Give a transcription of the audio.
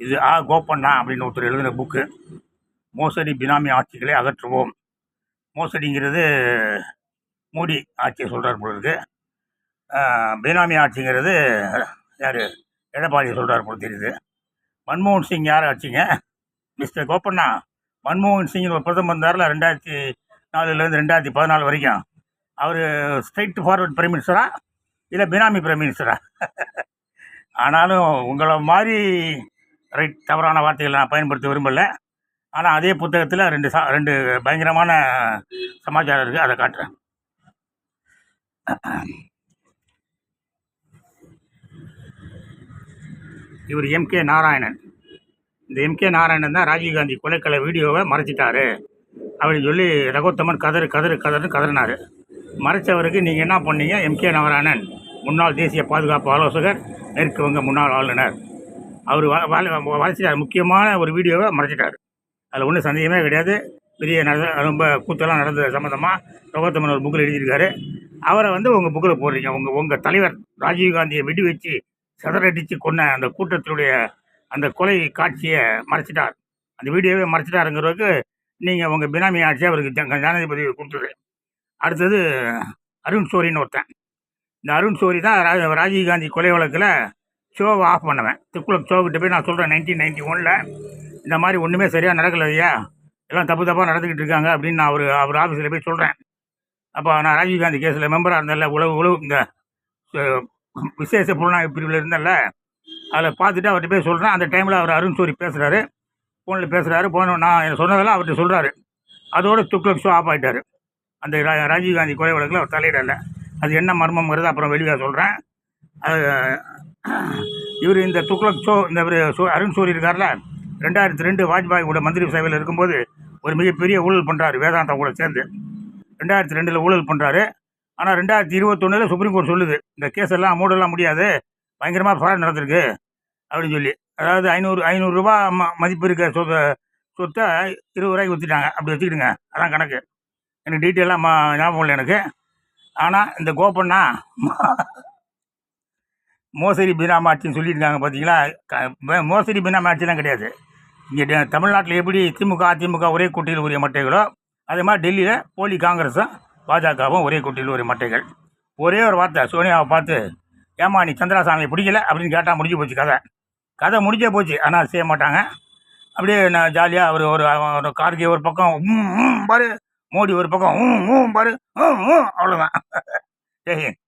இது ஆ கோப்பண்ணா அப்படின்னு ஒருத்தர் எழுதின புக்கு மோசடி பினாமி ஆட்சிகளை அகற்றுவோம். மோசடிங்கிறது மோடி ஆட்சியை சொல்கிறார் போல பினாமி ஆட்சிங்கிறது யார்? எடப்பாடி சொல்கிறார் போல தெரியுது. மன்மோகன் சிங் யார் ஆட்சிங்க? மிஸ்டர் கோப்பண்ணா மன்மோகன் சிங் ஒரு பிரதமர் இருந்தார்ல ரெண்டாயிரத்தி நாலுலேருந்து ரெண்டாயிரத்தி பதினாலு வரைக்கும். அவர் ஸ்ட்ரைட் ஃபார்வர்ட் பிரைம் மினிஸ்டரா இல்லை பினாமி பிரைம் மினிஸ்டரா ஆனாலும் உங்களை மாதிரி ரைட் தவறான வார்த்தைகளை நான் பயன்படுத்த விரும்பலை. ஆனால் அதே புத்தகத்தில் ரெண்டு சா ரெண்டு பயங்கரமான சமாச்சாரம் இருக்குது அதை காட்டுறேன். இவர் எம் கே நாராயணன். இந்த எம் கே நாராயணன் தான் ராஜீவ்காந்தி கொலைக்கலை வீடியோவை மறைச்சிட்டாரு. அப்படின்னு சொல்லி ரகோத்தமன் கதறு கதறு கதறுன்னு கதறினார். மறைச்சவருக்கு நீங்கள் என்ன பண்ணீங்க? எம் கே நாராயணன் முன்னாள் தேசிய பாதுகாப்பு ஆலோசகர் மேற்கு வங்க முன்னாள் ஆளுநர். அவர் வளர்ச்சிட்டார் முக்கியமான ஒரு வீடியோவை மறைச்சிட்டார். அதில் ஒன்றும் சந்தேகமே கிடையாது. பெரிய நட ரொம்ப கூத்தெல்லாம் நடந்த சம்மந்தமாக ரகோத்தமன் ஒரு புக்கில் எழுதியிருக்காரு. அவரை வந்து உங்கள் புக்கில் போடுறீங்க. உங்கள் உங்கள் தலைவர் ராஜீவ்காந்தியை வெடி வச்சு சதரடித்து கொன்ன அந்த கூட்டத்தினுடைய அந்த கொலை காட்சியை மறைச்சிட்டார். அந்த வீடியோவே மறைச்சிட்டாருங்கிறதுக்கு நீங்கள் உங்கள் பினாமி ஆட்சி அவருக்கு ஜனாதிபதி கொடுத்தது. அடுத்தது அருண் சோரின்னு ஒருத்தன். இந்த அருண் சோரி தான் ரா- ராஜீவ்காந்தி கொலை வழக்கில் ஷோவை ஆஃப் பண்ணுவேன். திருக்குளம் ஷோக்கிட்ட போய் நான் சொல்கிறேன் நைன்டீன் நைன்டி ஒனில் இந்த மாதிரி ஒன்றுமே சரியாக நடக்கல ஐயா. எல்லாம் தப்பு தப்பாக நடந்துக்கிட்டு இருக்காங்க அப்படின்னு நான் அவர் அவர் ஆஃபீஸில் போய் சொல்கிறேன் அப்போ நான் ராஜீவ்காந்தி கேஸில் மெம்பராக இருந்தேன்ல உழவு உழவு இந்த விசேஷ புலனாய்வு பிரிவில் இருந்தேன்ல அதில் பார்த்துட்டு அவர்கிட்ட போய் சொல்கிறேன் அந்த டைமில் அவர் அருண் சூரி பேசுகிறாரு ஃபோனில் பேசுகிறாரு போன நான் என்ன சொன்னதெல்லாம் அவர்கிட்ட சொல்கிறாரு அதோட துக்ளக் ஷோ ஆஃப் ஆகிட்டார் அந்த ரா- ராஜீவ்காந்தி கொலை வழக்கில் அவர் தலையிடலை. அது என்ன மர்மங்கிறது அப்புறம் வெளியாக சொல்கிறேன் அது இவர் இந்த துக்ளக் ஷோ இந்த இவர் சோ- அருண் சூரிய இருக்கார்ல ரெண்டாயிரத்தி ரெண்டு வாஜ்பாய் கூட மந்திரி சபையில் இருக்கும்போது ஒரு மிகப்பெரிய ஊழல் பண்ணுறாரு வேதாந்தா கூட சேர்ந்து. ரெண்டாயிரத்தி ரெண்டில் ஊழல் பண்ணுறாரு ஆனால் ரெண்டாயிரத்தி இருபத்தொன்னில் சுப்ரீம் கோர்ட் சொல்லுது இந்த கேஸ் எல்லாம் மூடலாம் முடியாது பயங்கரமாக ஃப்ராட் நடந்திருக்கு அப்படின்னு சொல்லி. அதாவது ஐநூறு ஐநூறுரூவா ம மதிப்பு இருக்க சொ சொத்தை இருபது ரூபாய்க்கு விற்றுட்டாங்க அப்படி வச்சுக்கிடுங்க அதான் கணக்கு. எனக்கு டீட்டெயிலாக மா ஞாபகம் இல்லை எனக்கு. ஆனால் இந்த கோபண்ணா மோசடி பினாம ஆட்சின்னு சொல்லியிருக்காங்க பார்த்தீங்களா? க- மோசடி பினாம ஆட்சிலாம் கிடையாது. இங்கே தமிழ்நாட்டில் எப்படி திமுக அதிமுக ஒரே கூட்டியில் உரிய மட்டைகளோ அதே மாதிரி டெல்லியில் போலி காங்கிரஸும் பாஜகவும் ஒரே கூட்டியில் உரிய மட்டைகள். ஒரே ஒரு வார்த்தை சோனியாவை பார்த்து ஏமா நீ சந்திராசாமியை பிடிக்கல? அப்படின்னு கேட்டால் முடிஞ்சு போச்சு கதை. கதை முடிஞ்சே போச்சு ஆனால் செய்ய மாட்டாங்க. அப்படியே நான் ஜாலியாக அவர் ஒரு ஒரு கார்கே ஒரு பக்கம் ம் பாரு. மோடி ஒரு பக்கம் ம் ம் பாரு. ம் ம் அவ்வளோதான் சரி